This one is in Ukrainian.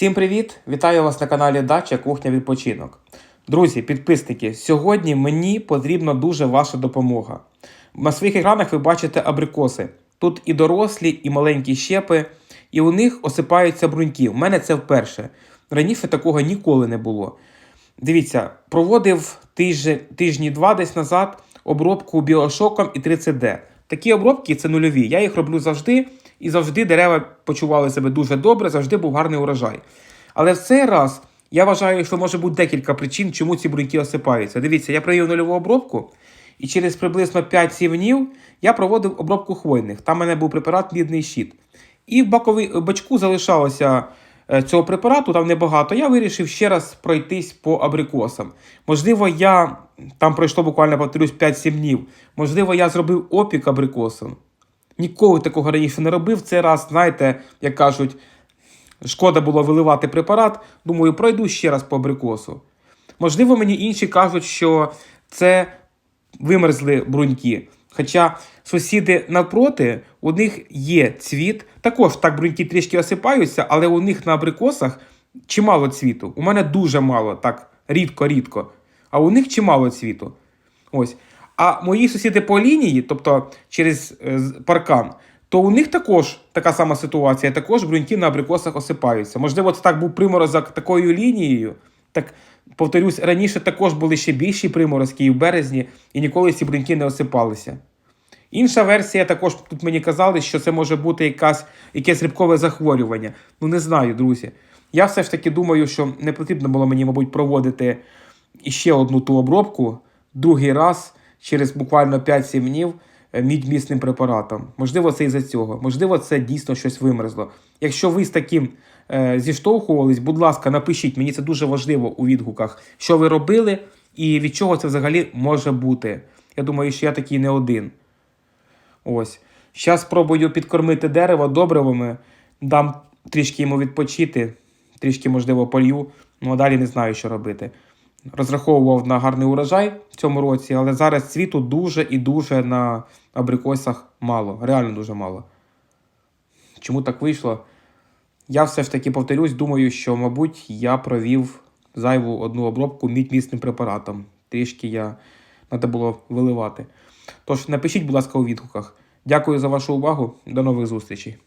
Всім привіт! Вітаю вас на каналі Дача Кухня Відпочинок. Друзі, підписники, сьогодні мені потрібна дуже ваша допомога. На своїх екранах ви бачите абрикоси. Тут і дорослі, і маленькі щепи, і у них осипаються бруньки. У мене це вперше. Раніше такого ніколи не було. Дивіться, проводив тижні, два десь назад обробку біошоком і 30D. Такі обробки це нульові. Я їх роблю завжди, і завжди дерева почували себе дуже добре, завжди був гарний урожай. Але в цей раз я вважаю, що може бути декілька причин, чому ці бруньки осипаються. Дивіться, я провів нульову обробку, і через приблизно 5-7 днів я проводив обробку хвойних. Там у мене був препарат мідний щит. І в баковій бачку залишалося е, цього препарату, там небагато. Я вирішив ще раз пройтись по абрикосам. Можливо, я там пройшло буквально повторюсь 5-7 днів. Можливо, я зробив опік абрикосам. Ніколи такого раніше не робив. Цей раз, знаєте, як кажуть, шкода було виливати препарат. Думаю, пройду ще раз по абрикосу. Можливо, мені інші кажуть, що це вимерзли бруньки. Хоча сусіди навпроти, у них є цвіт. Також так бруньки трішки осипаються, але у них на абрикосах чимало цвіту. У мене дуже мало, так рідко-рідко. А у них чимало цвіту. Ось. А мої сусіди по лінії, тобто через е, паркан, то у них також така сама ситуація. Також бруньки на абрикосах осипаються. Можливо, це так був приморозок такою лінією. Так, повторюсь, раніше також були ще більші приморозки і в березні, і ніколи ці бруньки не осипалися. Інша версія також тут мені казали, що це може бути якась, якесь рибкове захворювання. Ну не знаю, друзі. Я все ж таки думаю, що не потрібно було мені, мабуть, проводити іще одну ту обробку другий раз через буквально 5-7 днів е, мідьмісним препаратом. Можливо, це із-за цього. Можливо, це дійсно щось вимерзло. Якщо ви з таким е, зіштовхувались, будь ласка, напишіть, мені це дуже важливо у відгуках, що ви робили і від чого це взагалі може бути. Я думаю, що я такий не один. Ось. Зараз спробую підкормити дерево добривами, дам трішки йому відпочити, трішки, можливо, полью, ну а далі не знаю, що робити. Розраховував на гарний урожай в цьому році, але зараз цвіту дуже і дуже на абрикосах мало. Реально дуже мало. Чому так вийшло? Я все ж таки повторюсь, думаю, що, мабуть, я провів зайву одну обробку мідьмісним препаратом. Трішки я треба було виливати. Тож напишіть, будь ласка, у відгуках. Дякую за вашу увагу. До нових зустрічей.